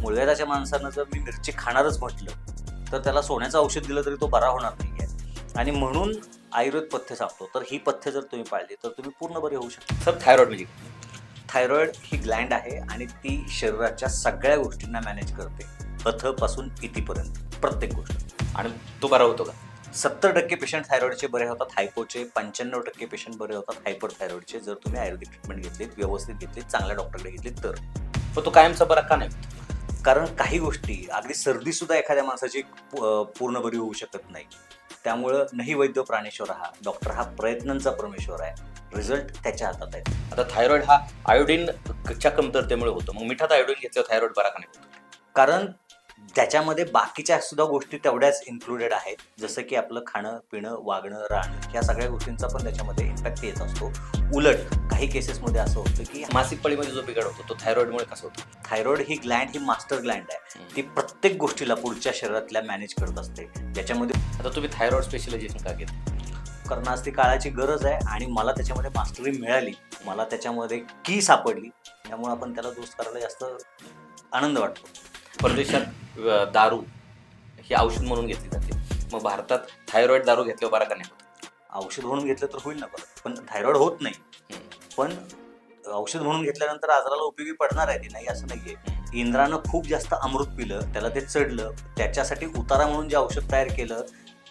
मुळव्याधाच्या माणसानं जर मी मिरची खाणारच म्हटलं तर त्याला सोन्याचं औषध दिलं तरी तो बरा होणार नाही आहे आणि म्हणून आयुर्वेद पथ्य सांगतो. तर ही पथ्य जर तुम्ही पाळली तर तुम्ही पूर्ण बरे होऊ शकता. सर थायरॉइड म्हणजे? थायरॉइड ही ग्लँड आहे आणि ती शरीराच्या सगळ्या गोष्टींना मॅनेज करते. अथपासून इथीपर्यंत प्रत्येक गोष्ट. आणि तो बरा होतो का? सत्तर टक्के पेशंट थायरॉइडचे बरे होतात हायपोचे पंच्याण्णव टक्के पेशंट बरे होतात हायपर थायरॉइडचे जर तुम्ही आयुर्वेदिक ट्रीटमेंट घेतलीत व्यवस्थित घेतलीत चांगल्या डॉक्टरकडे घेतलीत तर. पण तो कायमचा बरा का नाही? कारण काही गोष्टी अगदी सर्दी सुद्धा एखाद्या माणसाची पूर्ण बरी होऊ शकत नाही. त्यामुळं नाही वैद्य प्राणेश्वर हा डॉक्टर हा प्रयत्नांचा परमेश्वर आहे. रिझल्ट त्याच्या हातात आहे. आता थायरॉइड हा आयोडीनच्या कमतरतेमुळे होतो. मग मिठात आयोडीन घेतल्यावर थायरॉइड बरा का नाही कारण त्याच्यामध्ये बाकीच्या सुद्धा गोष्टी तेवढ्याच इन्क्लुडेड आहेत. जसं की आपलं खाणं पिणं वागणं राहणं ह्या सगळ्या गोष्टींचा पण त्याच्यामध्ये इम्पॅक्ट येत असतो. उलट काही केसेसमध्ये असं होतं की मासिक पाळीमध्ये जो बिघाड होतो तो थायरॉइडमुळे कसं होतो? थायरॉइड ही ग्लँड ही मास्टर ग्लँड आहे. ती प्रत्येक गोष्टीला पुढच्या शरीरातल्या मॅनेज करत असते. ज्याच्यामध्ये आता तुम्ही थायरॉइड स्पेशलायझेशन का घेतलं? कारण आज ती काळाची गरज आहे आणि मला त्याच्यामध्ये मास्टरी मिळाली. मला त्याच्यामध्ये की सापडली. त्यामुळे आपण त्याला दोस्त करायला जास्त आनंद वाटतो. परदेशात अ, दारू ही औषध म्हणून घेतली जाते. मग भारतात थायरॉइड दारू घेतल्यावर बरा का नाही होत? औषध म्हणून घेतलं तर होईल ना परत पण थायरॉइड होत नाही. हम्म. पण औषध म्हणून घेतल्यानंतर आजाराला उपयोगी पडणार आहे ती नाही असं नाहीये. इंद्रानं खूप जास्त अमृत पिलं त्याला ते चढलं त्याच्यासाठी उतारा म्हणून जे औषध तयार केलं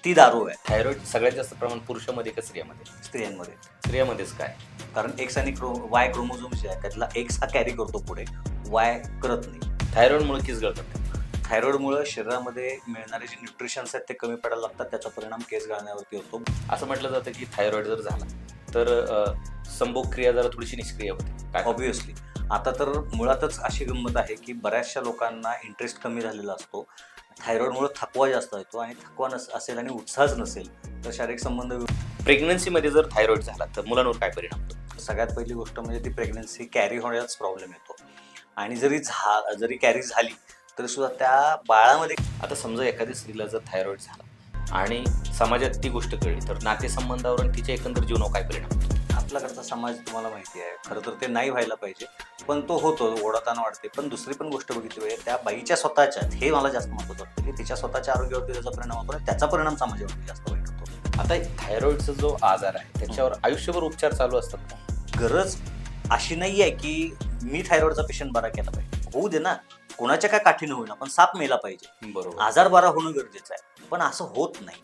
ती दारू आहे. थायरॉइड सगळ्यात जास्त प्रमाण पुरुषामध्ये का स्त्रियामध्ये? स्त्रियांमध्ये. स्त्रियामध्येच काय? कारण एक्स आणि क्रो वाय क्रोमोझोम जे आहे त्यातला एक्स हा कॅरी करतो पुढे. वाय करत नाही. थायरॉइडमुळे केस गळतात. थायरॉइडमुळे शरीरामध्ये मिळणारे जे न्यूट्रिशन्स आहेत ते कमी पडायला लागतात. त्याचा परिणाम केस गळण्यावरती होतो. असं म्हटलं जातं की थायरॉइड जर झाला तर संभोग क्रिया जरा थोडीशी निष्क्रिय होते. ऑब्विसली आता तर मुळातच अशी गंमत आहे की बऱ्याचशा लोकांना इंटरेस्ट कमी झालेला असतो. थायरॉइडमुळे थकवा जास्त येतो आणि थकवा नस असेल आणि उत्साहच नसेल तर शारीरिक संबंध प्रेग्नन्सीमध्ये जर थायरॉइड झाला तर मुलांवर काय परिणाम होतो? सगळ्यात पहिली गोष्ट म्हणजे ती प्रेग्नन्सी कॅरी होण्याचाच प्रॉब्लेम येतो. आणि जरी झा जरी कॅरी झाली तरी सुद्धा त्या बाळामध्ये आता समजा एखाद्या स्त्रीला जर थायरॉइड झाला आणि समाजात ती गोष्ट कळली तर नातेसंबंधावर आणि तिच्या एकंदर जीवनावर काय परिणाम होतो? आपल्याकडचा समाज तुम्हाला माहिती आहे? खरं तर ते नाही व्हायला पाहिजे. पण तो होतो ओढताना वाढते. पण दुसरी पण गोष्ट बघितली पाहिजे त्या बाईच्या स्वतःच्या हे मला जास्त महत्वाचं वाटतं की तिच्या स्वतःच्या आरोग्यावरती त्याचा परिणाम होतो आणि त्याचा परिणाम समाजावरती जास्त वाईट होतो. आता थायरॉइडचा जो आजार आहे त्याच्यावर आयुष्यभर उपचार चालू असतात का? गरज अशी नाही आहे की मी थायरॉइडचा पेशंट बरा केला पाहिजे. होऊ दे ना. कोणाच्या काय काठीनं होईना पण साप मेला पाहिजे. बरोबर. आजार बरा होणं गरजेचं आहे. पण असं होत नाही.